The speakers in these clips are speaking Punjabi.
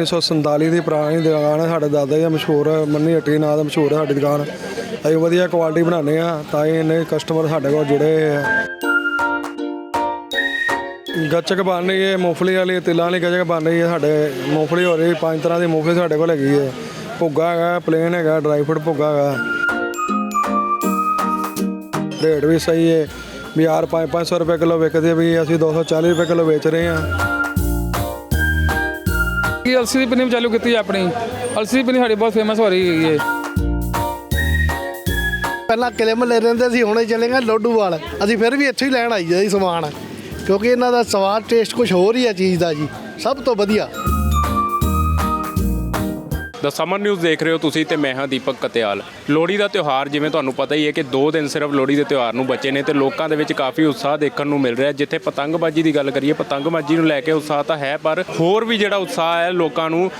1947 ਦੀ ਪੁਰਾਣੀ ਦੁਕਾਨ ਹੈ ਸਾਡੇ ਦਾਦਾ ਜੀ ਦਾ ਮਸ਼ਹੂਰ ਹੈ ਮੰਨੀ ਹੱਟੀ ਨਾਂ ਦਾ ਮਸ਼ਹੂਰ ਹੈ ਸਾਡੀ ਦੁਕਾਨ। ਅਸੀਂ ਵਧੀਆ ਕੁਆਲਿਟੀ ਬਣਾਉਂਦੇ ਆ ਤਾਂ ਹੀ ਇੰਨੇ ਕਸਟਮਰ ਸਾਡੇ ਕੋਲ ਜੁੜੇ ਹੋਏ ਆ। ਗੱਚਕ ਬਣ ਰਹੀ ਹੈ, ਮੂੰਗਫਲੀ ਵਾਲੀ, ਤਿਲਾਂ ਵਾਲੀ ਗੱਚਕ ਬਣ ਰਹੀ ਹੈ ਸਾਡੇ। ਮੂੰਗਫਲੀ ਹੋ ਰਹੀ, ਪੰਜ ਤਰ੍ਹਾਂ ਦੀ ਮੂੰਗਫਲੀ ਸਾਡੇ ਕੋਲ ਹੈਗੀ ਹੈ। ਭੁੱਗਾ ਹੈਗਾ ਪਲੇਨ ਹੈਗਾ ਡਰਾਈ ਫਰੂਟ ਭੁੱਗਾ ਹੈਗਾ। ਰੇਟ ਵੀ ਸਹੀ ਹੈ। ਬਾਜ਼ਾਰ 5-500 ਰੁਪਏ ਕਿਲੋ ਵਿਕਦੇ ਵੀ ਅਸੀਂ 240 ਰੁਪਏ ਕਿਲੋ ਵੇਚ ਰਹੇ ਹਾਂ। ਕਿ ਅਲਸੀ ਦੀ ਪਨੀਰ ਚਾਲੂ ਕੀਤੀ ਹੈ ਆਪਣੀ। ਅਲਸੀ ਦੀ ਪਨੀਰ ਸਾਡੀ ਬਹੁਤ ਫੇਮਸ ਹੋ ਰਹੀ ਹੈਗੀ ਹੈ। ਪਹਿਲਾਂ ਕਿਲੇ ਮਹੱਲੇ ਰਹਿੰਦੇ ਸੀ, ਹੁਣੇ ਚਲੇ ਗਏ ਲੋਡੂਵਾਲ। ਅਸੀਂ ਫਿਰ ਵੀ ਇੱਥੇ ਹੀ ਲੈਣ ਆਈ ਜੀ ਸਮਾਨ। ਕਿਉਂਕਿ ਇਹਨਾਂ ਦਾ ਸਵਾਦ ਟੇਸਟ ਕੁਝ ਹੋਰ ਹੀ ਹੈ ਚੀਜ਼ ਦਾ ਜੀ। ਸਭ ਤੋਂ ਵਧੀਆ। ਦਾ ਸਮਰ ਨਿਊਜ਼ ਦੇਖ ਰਹੇ ਹੋ ਤੁਸੀਂ ਤੇ ਮੈਂ ਹਾਂ ਦੀਪਕ ਕਤਿਆਲ। ਲੋਹੜੀ ਦਾ ਤਿਉਹਾਰ ਜਿਵੇਂ ਤੁਹਾਨੂੰ ਪਤਾ ਹੀ ਹੈ ਕਿ 2 ਦਿਨ ਸਿਰਫ ਲੋਹੜੀ ਦੇ ਤਿਉਹਾਰ ਨੂੰ ਬਚੇ ਨੇ ਤੇ ਲੋਕਾਂ ਦੇ ਵਿੱਚ ਕਾਫੀ ਉਤਸ਼ਾਹ ਦੇਖਣ ਨੂੰ ਮਿਲ ਰਿਹਾ। ਜਿੱਥੇ ਪਤੰਗਬਾਜ਼ੀ ਦੀ ਗੱਲ ਕਰੀਏ, ਪਤੰਗਬਾਜ਼ੀ ਨੂੰ ਲੈ ਕੇ ਉਤਸ਼ਾਹ ਤਾਂ ਹੈ, ਪਰ ਹੋਰ ਵੀ ਜਿਹੜਾ ਉਤਸ਼ਾਹ ਹੈ, ਲੋਕਾਂ ਨੂੰ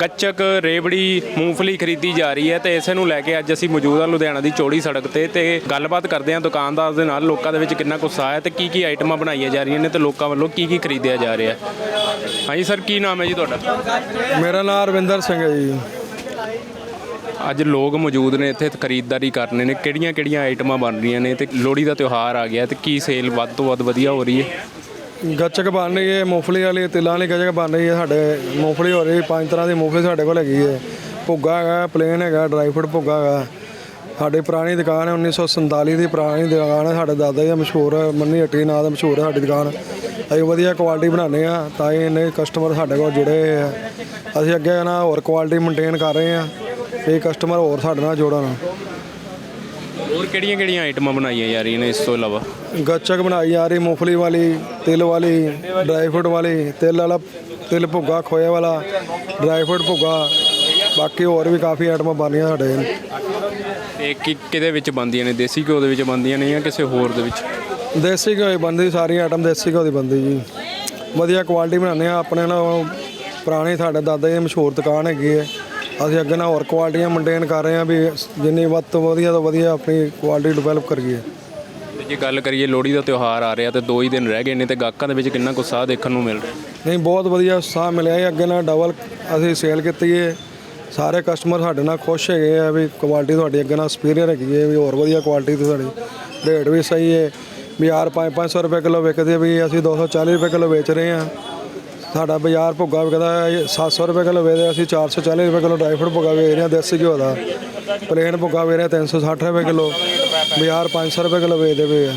ਗੱਚਕ ਰੇਬੜੀ ਮੂੰਗਫਲੀ ਖਰੀਦੀ ਜਾ ਰਹੀ ਹੈ ਤੇ ਇਸੇ ਨੂੰ ਲੈ ਕੇ ਅੱਜ ਅਸੀਂ ਮੌਜੂਦ ਹਾਂ ਲੁਧਿਆਣਾ ਦੀ ਚੋੜੀ ਸੜਕ ਤੇ ਤੇ ਗੱਲਬਾਤ ਕਰਦੇ ਹਾਂ ਦੁਕਾਨਦਾਰ ਦੇ ਨਾਲ, ਲੋਕਾਂ ਦੇ ਵਿੱਚ ਕਿੰਨਾ ਕੁ ਉਤਸ਼ਾਹ ਹੈ ਤੇ ਕੀ ਕੀ ਆਈਟਮਾਂ ਬਣਾਈਆਂ ਜਾ ਰਹੀਆਂ ਨੇ ਤੇ ਲੋਕਾਂ ਵੱਲੋਂ ਕੀ ਕੀ ਖਰੀਦਿਆ ਜਾ ਰਿਹਾ ਹੈ। ਹਾਂਜੀ ਸਰ, ਕੀ ਨਾਮ ਹੈ ਜੀ ਤੁਹਾਡਾ? ਮੇਰਾ ਨਾਮ ਅਰਵਿੰਦਰ ਸਿੰਘ ਹੈ ਜੀ। ਅੱਜ ਲੋਕ ਮੌਜੂਦ ਨੇ ਇੱਥੇ ਖਰੀਦਦਾਰੀ ਕਰਨੇ ਨੇ। ਕਿਹੜੀਆਂ ਕਿਹੜੀਆਂ ਆਈਟਮਾਂ ਬਣ ਰਹੀਆਂ ਨੇ ਤੇ ਲੋਹੜੀ ਦਾ ਤਿਉਹਾਰ ਆ ਗਿਆ ਤੇ ਕੀ ਸੇਲ ਵੱਧ ਤੋਂ ਵੱਧ ਵਧੀਆ ਹੋ ਰਹੀ ਹੈ? ਗੱਚਕ ਬਣ ਰਹੀ ਹੈ ਮੂੰਗਫਲੀ ਵਾਲੀ ਤਿਲਾਂ ਵਾਲੀ ਗੱਚਕ ਬਣ ਰਹੀ ਹੈ ਸਾਡੇ। ਮੂੰਗਫਲੀ ਹੋ ਰਹੀ ਪੰਜ ਤਰ੍ਹਾਂ ਦੀ ਮੂੰਗਫਲੀ ਸਾਡੇ ਕੋਲ ਹੈਗੀ ਹੈ। ਭੁੱਗਾ ਹੈਗਾ ਪਲੇਨ ਹੈਗਾ ਡਰਾਈ ਫਰੂਟ ਭੁੱਗਾ ਹੈਗਾ। ਸਾਡੀ ਪੁਰਾਣੀ ਦੁਕਾਨ ਹੈ 1947 ਦੀ ਪੁਰਾਣੀ ਦੁਕਾਨ ਹੈ ਸਾਡੇ ਦਾਦਾ ਜੀ ਦਾ ਮਸ਼ਹੂਰ ਮੰਨੀ ਹੱਟੀ ਨਾਂ ਦਾ ਮਸ਼ਹੂਰ ਹੈ ਸਾਡੀ ਦੁਕਾਨ। ਅਸੀਂ ਵਧੀਆ ਕੁਆਲਿਟੀ ਬਣਾਉਂਦੇ ਆ ਤਾਂ ਹੀ ਇੰਨੇ ਕਸਟਮਰ ਸਾਡੇ ਕੋਲ ਜੁੜੇ ਹੋਏ ਆ। ਅਸੀਂ ਅੱਗੇ ਨਾ ਹੋਰ ਕੁਆਲਿਟੀ ਮੇਨਟੇਨ ਕਰ ਰਹੇ ਆ ਇਹ ਕਸਟਮਰ ਹੋਰ ਸਾਡੇ ਨਾਲ ਜੋੜਨ। ਹੋਰ ਕਿਹੜੀਆਂ ਕਿਹੜੀਆਂ ਆਈਟਮਾਂ ਬਣਾਈਆਂ ਜਾ ਰਹੀਆਂ ਨੇ ਇਸ ਤੋਂ ਇਲਾਵਾ? ਗੱਚਕ ਬਣਾਈ ਜਾ ਰਹੀ ਮੂੰਗਫਲੀ ਵਾਲੀ ਤਿਲ ਵਾਲੀ ਡਰਾਈ ਫਰੂਟ ਵਾਲੀ ਤਿਲ ਵਾਲਾ ਤਿਲ ਭੁੱਗਾ ਖੋਏ ਵਾਲਾ ਡਰਾਈ ਫਰੂਟ ਭੁੱਗਾ ਬਾਕੀ ਹੋਰ ਵੀ ਕਾਫੀ ਆਈਟਮਾਂ ਬਣੀਆਂ ਸਾਡੇ ਤੇ ਕੀ ਕਿਹਦੇ ਵਿੱਚ ਬਣਦੀਆਂ ਨੇ? ਦੇਸੀ ਘਿਓ ਦੇ ਵਿੱਚ ਬਣਦੀਆਂ ਨੇ ਜਾਂ ਕਿਸੇ ਹੋਰ ਦੇ ਵਿੱਚ? ਦੇਸੀ ਘਿਓ ਦੀ ਬਣਦੀ ਸਾਰੀ ਆਈਟਮ ਦੇਸੀ ਘਿਓ ਦੀ ਬਣਦੀ ਜੀ। ਵਧੀਆ ਕੁਆਲਿਟੀ ਬਣਾਉਂਦੇ ਆ ਆਪਣੇ ਨਾਲ ਪੁਰਾਣੀ ਸਾਡੇ ਦਾਦਾ ਜੀ ਦੀ ਮਸ਼ਹੂਰ ਦੁਕਾਨ ਹੈਗੀ ਹੈ। ਅਸੀਂ ਅੱਗੇ ਨਾਲ ਹੋਰ ਕੁਆਲਿਟੀਆਂ ਮੇਨਟੇਨ ਕਰ ਰਹੇ ਆ ਵੀ ਜਿੰਨੀ ਵੱਧ ਤੋਂ ਵਧੀਆ ਤੋਂ ਵਧੀਆ ਆਪਣੀ ਕੁਆਲਿਟੀ ਡਿਵੈਲਪ ਕਰੀਏ। ਤੇ ਜੇ ਗੱਲ ਕਰੀਏ ਲੋਹੜੀ ਦਾ ਤਿਉਹਾਰ ਆ ਰਿਹਾ ਤੇ ਦੋ ਹੀ ਦਿਨ ਰਹਿ ਗਏ ਨੇ ਤੇ ਗਾਹਕਾਂ ਦੇ ਵਿੱਚ ਕਿੰਨਾ ਕੁ ਉਤਸ਼ਾਹ ਦੇਖਣ ਨੂੰ ਮਿਲ ਰਿਹਾ? ਨਹੀਂ ਬਹੁਤ ਵਧੀਆ ਸਾਹ ਮਿਲਿਆ ਹੈ ਅੱਗੇ ਨਾਲ ਡਬਲ ਅਸੀਂ ਸੇਲ ਕੀਤੀ ਹੈ। ਸਾਰੇ ਕਸਟਮਰ ਸਾਡੇ ਨਾਲ ਖੁਸ਼ ਹੈਗੇ ਆ ਵੀ ਕੁਆਲਿਟੀ ਤੁਹਾਡੀ ਅੱਗੇ ਨਾਲ ਸੁਪੀਰੀਅਰ ਹੈਗੀ ਹੈ ਵੀ ਹੋਰ ਵਧੀਆ ਕੁਆਲਿਟੀ ਦੀ ਤੁਹਾਡੀ ਰੇਟ ਵੀ ਸਹੀ ਹੈ। ਬਾਜ਼ਾਰ 5-500 ਰੁਪਏ ਕਿਲੋ ਵਿਕਦੇ ਵੀ ਅਸੀਂ 240 ਰੁਪਏ ਕਿਲੋ ਵੇਚ ਰਹੇ ਹਾਂ। ਸਾਡਾ ਬਾਜ਼ਾਰ ਭੁੱਗਾ ਵਿਕਦਾ ਹੈ 700 ਰੁਪਏ ਕਿਲੋ ਵੇਚਦੇ ਅਸੀਂ 440 ਰੁਪਏ ਕਿਲੋ ਡਰਾਈ ਫਰੂਟ ਭੁੱਗਾ ਵੇਚ ਰਹੇ ਹਾਂ ਦੇਸੀ ਘਿਓ ਦਾ। ਪਲੇਨ ਭੁੱਗਾ ਵੇਚ ਰਹੇ ਹਾਂ 360 ਰੁਪਏ ਕਿਲੋ। ਬਾਜ਼ਾਰ 500 ਰੁਪਏ ਕਿਲੋ ਵੇਚਦੇ ਪਏ ਆ।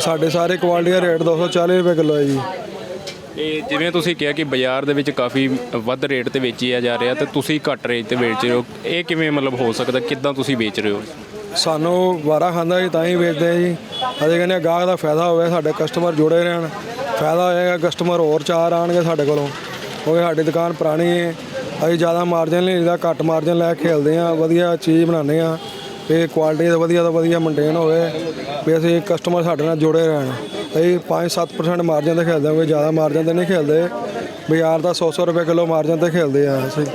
ਸਾਡੇ ਸਾਰੇ ਕੁਆਲਿਟੀ ਦਾ ਰੇਟ 240 ਰੁਪਏ ਕਿਲੋ ਹੈ ਜੀ। ਤੇ ਜਿਵੇਂ ਤੁਸੀਂ ਕਿਹਾ ਕਿ ਬਾਜ਼ਾਰ ਦੇ ਵਿੱਚ ਕਾਫੀ ਵੱਧ ਰੇਟ ਤੇ ਵੇਚਿਆ ਜਾ ਰਿਹਾ ਤੇ ਤੁਸੀਂ ਘੱਟ ਰੇਟ ਤੇ ਵੇਚ ਰਹੇ ਹੋ। ਇਹ ਕਿਵੇਂ ਮਤਲਬ ਹੋ ਸਕਦਾ? ਕਿੱਦਾਂ ਤੁਸੀਂ ਵੇਚ ਰਹੇ ਹੋ? ਸਾਨੂੰ ਵਾਰਾ ਖਾਂਦਾ ਜੀ ਤਾਂ ਹੀ ਵੇਚਦੇ ਆ ਜੀ। ਅਸੀਂ ਕਹਿੰਦੇ ਗਾਹਕ ਦਾ ਫਾਇਦਾ ਹੋਵੇ ਸਾਡੇ ਕਸਟਮਰ ਜੁੜੇ ਰਹਿਣ। ਫਾਇਦਾ ਹੋਏਗਾ ਕਸਟਮਰ ਹੋਰ ਚਾਰ ਆਣਗੇ ਸਾਡੇ ਕੋਲੋਂ। ਕਿਉਂਕਿ ਸਾਡੀ ਦੁਕਾਨ ਪੁਰਾਣੀ ਹੈ ਅਸੀਂ ਜ਼ਿਆਦਾ ਮਾਰਜਨ ਨਹੀਂ ਲਈਦਾ, ਘੱਟ ਮਾਰਜਨ ਲੈ ਕੇ ਖੇਲਦੇ ਆ, ਵਧੀਆ ਚੀਜ਼ ਬਣਾਉਂਦੇ ਆ। ਵੀ ਕੁਆਲਿਟੀ ਦਾ ਵਧੀਆ ਤੋਂ ਵਧੀਆ ਮੇਨਟੇਨ ਹੋਵੇ, ਵੀ ਅਸੀਂ ਕਸਟਮਰ ਸਾਡੇ ਨਾਲ ਜੁੜੇ ਰਹਿਣ। ਅਸੀਂ 5-7% ਮਾਰਜਨ ਤੇ ਖੇਲਦੇ ਹਾਂ ਕੋਈ ਜ਼ਿਆਦਾ ਮਾਰਜਨ ਤੇ ਨਹੀਂ ਖੇਲਦੇ। ਬਾਜ਼ਾਰ ਦਾ 100-100 ਰੁਪਏ ਕਿਲੋ ਮਾਰਜਨ ਤੇ ਖੇਲਦੇ ਆ ਅਸੀਂ।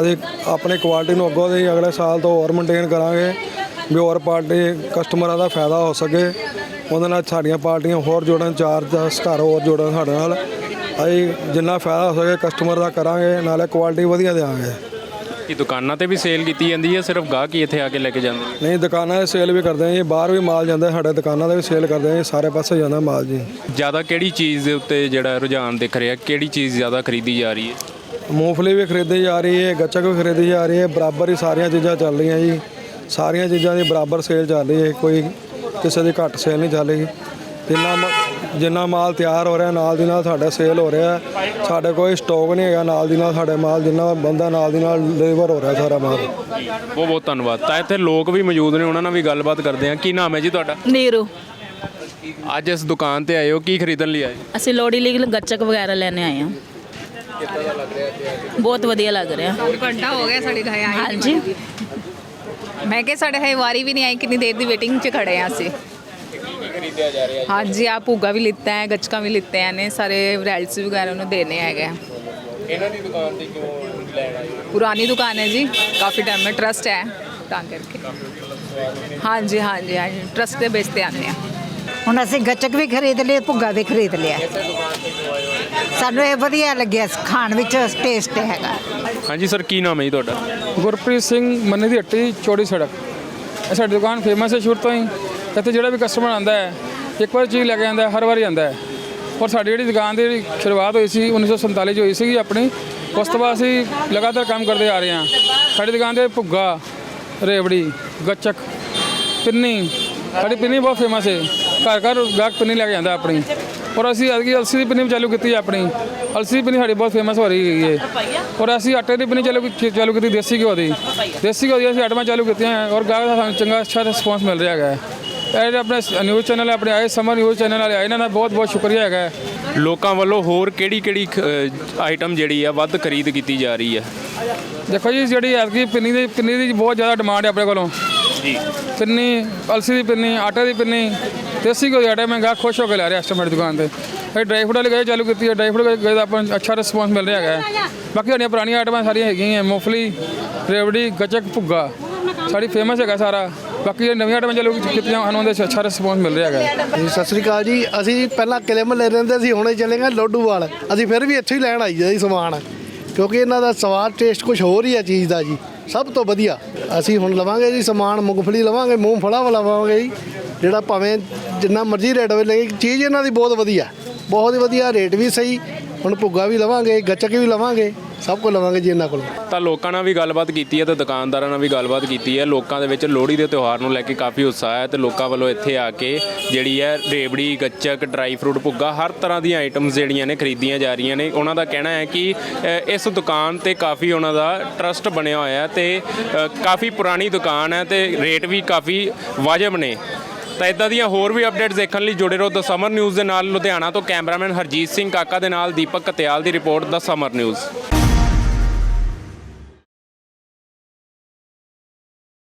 ਅਸੀਂ ਆਪਣੀ ਕੁਆਲਿਟੀ ਨੂੰ ਅੱਗੋਂ ਦੀ ਅਗਲੇ ਸਾਲ ਤੋਂ ਹੋਰ ਮੇਨਟੇਨ ਕਰਾਂਗੇ। ਵੀ ਹੋਰ ਪਾਰਟੀ ਕਸਟਮਰਾਂ ਦਾ ਫਾਇਦਾ ਹੋ ਸਕੇ। ਉਹਦੇ ਨਾਲ ਸਾਡੀਆਂ ਪਾਰਟੀਆਂ ਹੋਰ ਜੋੜਨ ਚਾਰ ਦਸ ਘਰ ਹੋਰ ਜੋੜਨ ਸਾਡੇ ਨਾਲ। ਅਸੀਂ ਜਿੰਨਾ ਫਾਇਦਾ ਹੋ ਸਕੇ ਕਸਟਮਰ ਦਾ ਕਰਾਂਗੇ ਨਾਲੇ ਕੁਆਲਿਟੀ ਵਧੀਆ ਦੇਵਾਂਗੇ ਕੀ ਦੁਕਾਨਾਂ ਤੇ ਵੀ ਸੇਲ ਕੀਤੀ ਜਾਂਦੀ ਹੈ? ਸਿਰਫ ਗਾਹਕ ਹੀ ਇੱਥੇ ਆ ਕੇ ਲੈ ਕੇ ਜਾਂਦੇ ਨੇ? ਨਹੀਂ ਦੁਕਾਨਾਂ 'ਤੇ ਸੇਲ ਵੀ ਕਰਦੇ ਹਾਂ ਜੀ। ਬਾਹਰ ਵੀ ਮਾਲ ਜਾਂਦਾ ਸਾਡੇ ਦੁਕਾਨਾਂ 'ਤੇ ਵੀ ਸੇਲ ਕਰਦੇ ਹਾਂ ਜੀ। ਸਾਰੇ ਪਾਸੇ ਜਾਂਦਾ ਮਾਲ ਜੀ। ਜ਼ਿਆਦਾ ਕਿਹੜੀ ਚੀਜ਼ ਦੇ ਉੱਤੇ ਜਿਹੜਾ ਰੁਝਾਨ ਦਿਖ ਰਿਹਾ? ਕਿਹੜੀ ਚੀਜ਼ ਜ਼ਿਆਦਾ ਖਰੀਦੀ ਜਾ ਰਹੀ ਹੈ? ਮੂੰਗਫਲੀ ਵੀ ਖਰੀਦੀ ਜਾ ਰਹੀ ਹੈ ਗੱਚਕ ਵੀ ਖਰੀਦੀ ਜਾ ਰਹੀ ਹੈ। ਬਰਾਬਰ ਹੀ ਸਾਰੀਆਂ ਚੀਜ਼ਾਂ ਚੱਲ ਰਹੀਆਂ ਜੀ। ਸਾਰੀਆਂ ਚੀਜ਼ਾਂ ਦੀ ਬਰਾਬਰ ਸੇਲ ਚੱਲ ਰਹੀ ਹੈ ਕੋਈ ਕਿਸੇ ਦੀ ਘੱਟ ਸੇਲ ਨਹੀਂ ਚੱਲ ਰਹੀ। ਜਿੰਨਾ ਮ- ਜਿੰਨਾ ਮਾਲ ਤਿਆਰ ਹੋ ਰਿਹਾ ਨਾਲ ਦੀ ਨਾਲ ਸਾਡਾ ਸੇਲ ਹੋ ਰਿਹਾ ਸਾਡੇ ਕੋਈ ਸਟਾਕ ਨਹੀਂ ਹੈਗਾ ਨਾਲ ਦੀ ਨਾਲ ਸਾਡੇ ਮਾਲ ਜਿੰਨਾ ਬੰਦਾ ਨਾਲ ਦੀ ਨਾਲ ਡਿਲੀਵਰ ਹੋ ਰਿਹਾ ਸਾਰਾ ਮਾਲ। ਬਹੁਤ ਬਹੁਤ ਧੰਨਵਾਦ। ਤਾਂ ਇੱਥੇ ਲੋਕ ਵੀ ਮੌਜੂਦ ਨੇ ਉਹਨਾਂ ਨਾਲ ਵੀ ਗੱਲਬਾਤ ਕਰਦੇ ਹਾਂ। ਕੀ ਨਾਮ ਹੈ ਜੀ ਤੁਹਾਡਾ? ਨੀਰੂ। ਅੱਜ ਇਸ ਦੁਕਾਨ ਤੇ ਆਏ ਹੋ ਕੀ ਖਰੀਦਣ ਲਈ ਆਏ? ਅਸੀਂ ਲੋੜੀ ਲਈ ਗੱਚਕ ਵਗੈਰਾ ਲੈਣੇ ਆਏ ਹਾਂ। ਬਹੁਤ ਵਧੀਆ ਲੱਗ ਰਿਹਾ। ਘੰਟਾ ਹੋ ਗਿਆ ਸਾਡੀ ਘਰੇ ਆਈ ਹਾਂਜੀ। ਮੈਂ ਕਿਹਾ ਸਾਡੇ ਹੈ ਵਾਰੀ ਵੀ ਨਹੀਂ ਆਈ ਕਿੰਨੀ ਦੇਰ ਦੀ ਵੇਟਿੰਗ 'ਚ ਖੜੇ ਆ ਅਸੀਂ। ਖਰੀਦਿਆ ਜਾ ਹਾਂਜੀ ਆ ਭੂਗਾ ਵੀ ਲਿੱਤਾ ਹੈ ਗੱਚਕਾਂ ਵੀ ਲਿੱਤੇ ਨੇ ਸਾਰੇ ਰੈਲਸ ਵਗੈਰਾ ਨੂੰ ਦੇਣੇ ਹੈਗੇ ਆ। ਇਹਨਾਂ ਦੀ ਦੁਕਾਨ ਤੇ ਕਿਉਂ ਲੈਣ ਪੁਰਾਣੀ ਦੁਕਾਨ ਹੈ ਜੀ ਕਾਫੀ ਟਾਈਮ ਮੈਂ ਟਰਸਟ ਹੈ ਤਾਂ ਕਰਕੇ। ਹਾਂਜੀ ਹਾਂਜੀ ਹਾਂਜੀ ਟਰਸਟ ਤੇ ਵੇਚਦੇ ਆਉਂਦੇ ਆ ਹੁਣ ਅਸੀਂ ਗੱਚਕ ਵੀ ਖਰੀਦ ਲਏ ਭੁੱਗਾ ਵੀ ਖਰੀਦ ਲਿਆ। ਸਾਨੂੰ ਇਹ ਵਧੀਆ ਲੱਗਿਆ ਖਾਣ ਵਿੱਚ ਟੇਸਟ ਹੈਗਾ। ਹਾਂਜੀ ਸਰ ਕੀ ਨਾਮ ਹੈ ਜੀ ਤੁਹਾਡਾ? ਗੁਰਪ੍ਰੀਤ ਸਿੰਘ ਮੰਨੇ ਦੀ ਹੱਟੀ ਚੌੜੀ ਸੜਕ। ਇਹ ਸਾਡੀ ਦੁਕਾਨ ਫੇਮਸ ਹੈ ਸ਼ੁਰੂ ਤੋਂ ਹੀ। ਇੱਥੇ ਜਿਹੜਾ ਵੀ ਕਸਟਮਰ ਆਂਦਾ ਹੈ ਇੱਕ ਵਾਰ ਚੀਜ਼ ਲੈ ਕੇ ਆਂਦਾ ਹਰ ਵਾਰੀ ਆਂਦਾ ਹੈ। ਔਰ ਸਾਡੀ ਜਿਹੜੀ ਦੁਕਾਨ ਦੀ ਸ਼ੁਰੂਆਤ ਹੋਈ ਸੀ 1947 ਚ ਹੋਈ ਸੀਗੀ ਆਪਣੀ। ਉਸ ਤੋਂ ਬਾਅਦ ਅਸੀਂ ਲਗਾਤਾਰ ਕੰਮ ਕਰਦੇ ਆ ਰਹੇ ਹਾਂ। ਸਾਡੀ ਦੁਕਾਨ ਤੇ ਭੁੱਗਾ ਰੇਵੜੀ ਗੱਚਕ ਪਿੰਨੀ। ਸਾਡੀ ਪਿੰਨੀ ਬਹੁਤ ਫੇਮਸ ਹੈ। ਘਰ ਘਰ ਗਾਹਕ ਪਿੰਨੀ ਲੈ ਕੇ ਜਾਂਦਾ ਆਪਣੀ। ਔਰ ਅਸੀਂ ਅਲਗੀ ਅਲਸੀ ਦੀ ਪਿੰਨੀ ਵੀ ਚਾਲੂ ਕੀਤੀ ਹੈ ਆਪਣੀ। ਅਲਸੀ ਦੀ ਪਿੰਨੀ ਸਾਡੀ ਬਹੁਤ ਫੇਮਸ ਹੋ ਰਹੀ ਹੈਗੀ ਹੈ। ਔਰ ਅਸੀਂ ਆਟੇ ਦੀ ਪਿੰਨੀ ਚਾਲੂ ਚਾਲੂ ਕੀਤੀ ਦੇਸੀ ਘਿਓ ਦੀ। ਦੇਸੀ ਘਿਓ ਦੀ ਅਸੀਂ ਆਟਮਾਂ ਚਾਲੂ ਕੀਤੀਆਂ ਹੈ ਔਰ ਗਾਹਕ ਦਾ ਸਾਨੂੰ ਚੰਗਾ ਅੱਛਾ ਰਿਸਪੌਂਸ ਮਿਲ ਰਿਹਾ ਹੈਗਾ ਹੈ। ਇਹ ਜਿਹੜੇ ਆਪਣੇ ਨਿਊਜ਼ ਚੈਨਲ ਆਪਣੇ ਆਏ ਸਮਰ ਨਿਊਜ਼ ਚੈਨਲ ਵਾਲੇ ਆਏ ਇਹਨਾਂ ਦਾ ਬਹੁਤ ਬਹੁਤ ਸ਼ੁਕਰੀਆ ਹੈਗਾ। ਲੋਕਾਂ ਵੱਲੋਂ ਹੋਰ ਕਿਹੜੀ ਕਿਹੜੀ ਆਈਟਮ ਜਿਹੜੀ ਆ ਵੱਧ ਖਰੀਦ ਕੀਤੀ ਜਾ ਰਹੀ ਹੈ ਦੇਖੋ ਜੀ ਜਿਹੜੀ ਐਤਕੀ ਪਿੰਨੀ ਦੀ ਪਿੰਨੀ ਦੀ ਬਹੁਤ ਜ਼ਿਆਦਾ ਡਿਮਾਂਡ ਹੈ ਆਪਣੇ ਕੋਲੋਂ। ਜੀ। ਪਿੰਨੀ ਅਲਸੀ ਦੀ ਪਿੰਨੀ ਆਟੇ ਦੀ ਪਿੰਨੀ ਦੇਸੀ ਘਿਓ ਦੀ ਆਟਾ ਮੈਂ ਗਾਹਕ ਖੁਸ਼ ਹੋ ਕੇ ਲੈ ਰਿਹਾ ਐਸਟੀਮੇਟ ਦੁਕਾਨ ਤੇ। ਇਹ ਡਰਾਈ ਫਰੂਟ ਵਾਲੀ ਗਏ ਚਾਲੂ ਕੀਤੀ ਹੈ ਡਰਾਈ ਫਰੂਟ ਗਏ ਦਾ ਆਪਾਂ ਨੂੰ ਅੱਛਾ ਰਿਸਪੌਂਸ ਮਿਲ ਰਿਹਾ ਹੈਗਾ ਬਾਕੀ ਸਾਡੀਆਂ ਪੁਰਾਣੀਆਂ ਆਈਟਮਾਂ ਸਾਰੀਆਂ ਹੈਗੀਆਂ ਮੂੰਗਫਲੀ, ਰੇਵੜੀ, ਗੱਚਕ, ਭੁੱਗਾ। ਸਾਡੀ ਫੇਮਸ ਹੈਗਾ ਸਾਰਾ। ਬਾਕੀ ਇਹ ਨਵੀਆਂ ਆਈਟਮਾਂ ਚਾਲੂ ਕੀਤੀਆਂ ਸਾਨੂੰ ਉਹਦੇ 'ਚ ਅੱਛਾ ਰਿਸਪੌਂਸ ਮਿਲ ਰਿਹਾ ਹੈਗਾ ਜੀ, ਸਤਿ ਸ੍ਰੀ ਅਕਾਲ ਜੀ। ਅਸੀਂ ਪਹਿਲਾਂ ਕਿਲੇ ਮਹੱਲੇ ਰਹਿੰਦੇ ਸੀ, ਹੁਣੇ ਚਲੇ ਗਏ ਲੋਡੂਵਾਲ ਅਸੀਂ ਫਿਰ ਵੀ ਇੱਥੇ ਹੀ ਲੈਣ ਆਈ ਜੀ ਸਮਾਨ। ਕਿਉਂਕਿ ਇਹਨਾਂ ਦਾ ਸਵਾਦ ਟੇਸਟ ਕੁਝ ਹੋਰ ਹੀ ਹੈ ਚੀਜ਼ ਦਾ ਜੀ। ਸਭ ਤੋਂ ਵਧੀਆ। ਅਸੀਂ ਹੁਣ ਲਵਾਂਗੇ ਜੀ ਸਮਾਨ, ਮੂੰਗਫਲੀ ਲਵਾਂਗੇ, ਮੂੰਗਫਲਾ ਲਵਾਂਗੇ ਜੀ। ਜਿਹੜਾ ਭਾਵੇਂ ਜਿੰਨਾ ਮਰਜ਼ੀ ਰੇਟ ਹੋਵੇ, ਲੇਕਿਨ ਚੀਜ਼ ਇਹਨਾਂ ਦੀ ਬਹੁਤ ਵਧੀਆ। ਬਹੁਤ ਵਧੀਆ ਰੇਟ ਵੀ ਸਹੀ, ਹੁਣ ਭੁੱਗਾ ਵੀ ਲਵਾਂਗੇ, ਗੱਚਕ ਵੀ ਲਵਾਂਗੇ, ਸਭ ਕੁਝ ਲਵਾਂਗੇ ਜੀ ਇਹਨਾਂ ਕੋਲ। ਤਾਂ ਲੋਕਾਂ ਨਾਲ ਵੀ ਗੱਲਬਾਤ ਕੀਤੀ ਹੈ ਤੇ ਦੁਕਾਨਦਾਰਾਂ ਨਾਲ ਵੀ ਗੱਲਬਾਤ ਕੀਤੀ ਹੈ। ਲੋਕਾਂ ਦੇ ਵਿੱਚ ਲੋਹੜੀ ਦੇ ਤਿਉਹਾਰ ਨੂੰ ਲੈ ਕੇ ਕਾਫੀ ਉਤਸ਼ਾਹ ਹੈ ਤੇ ਲੋਕਾਂ ਵੱਲੋਂ ਇੱਥੇ ਆ ਕੇ ਜਿਹੜੀ ਹੈ ਰੇਬੜੀ ਗੱਚਕ ਡਰਾਈ ਫਰੂਟ ਭੁੱਗਾ, ਹਰ ਤਰ੍ਹਾਂ ਦੀਆਂ ਆਈਟਮਸ ਜਿਹੜੀਆਂ ਨੇ ਖਰੀਦੀਆਂ ਜਾ ਰਹੀਆਂ ਨੇ। ਉਹਨਾਂ ਦਾ ਕਹਿਣਾ ਹੈ ਕਿ ਇਸ ਦੁਕਾਨ ਤੇ ਕਾਫੀ ਉਹਨਾਂ ਦਾ ਟਰਸਟ ਬਣਿਆ ਹੋਇਆ ਹੈ ਤੇ ਕਾਫੀ ਪੁਰਾਣੀ ਦੁਕਾਨ ਹੈ ਤੇ ਰੇਟ ਵੀ ਕਾਫੀ ਵਾਜਬ ਨੇ। ਤਾਂ ਇਦਾਂ ਦੀਆਂ ਹੋਰ ਵੀ ਅਪਡੇਟਸ ਦੇਖਣ ਲਈ ਜੁੜੇ ਰਹੋ ਦ ਸਮਰ ਨਿਊਜ਼ ਦੇ ਨਾਲ ਲੁਧਿਆਣਾ ਤੋਂ ਕੈਮਰਾਮੈਨ ਹਰਜੀਤ ਸਿੰਘ ਕਾਕਾ ਦੇ ਨਾਲ ਦੀਪਕ ਕਤਿਆਲ ਦੀ ਰਿਪੋਰਟ ਦ ਸਮਰ ਨਿਊਜ਼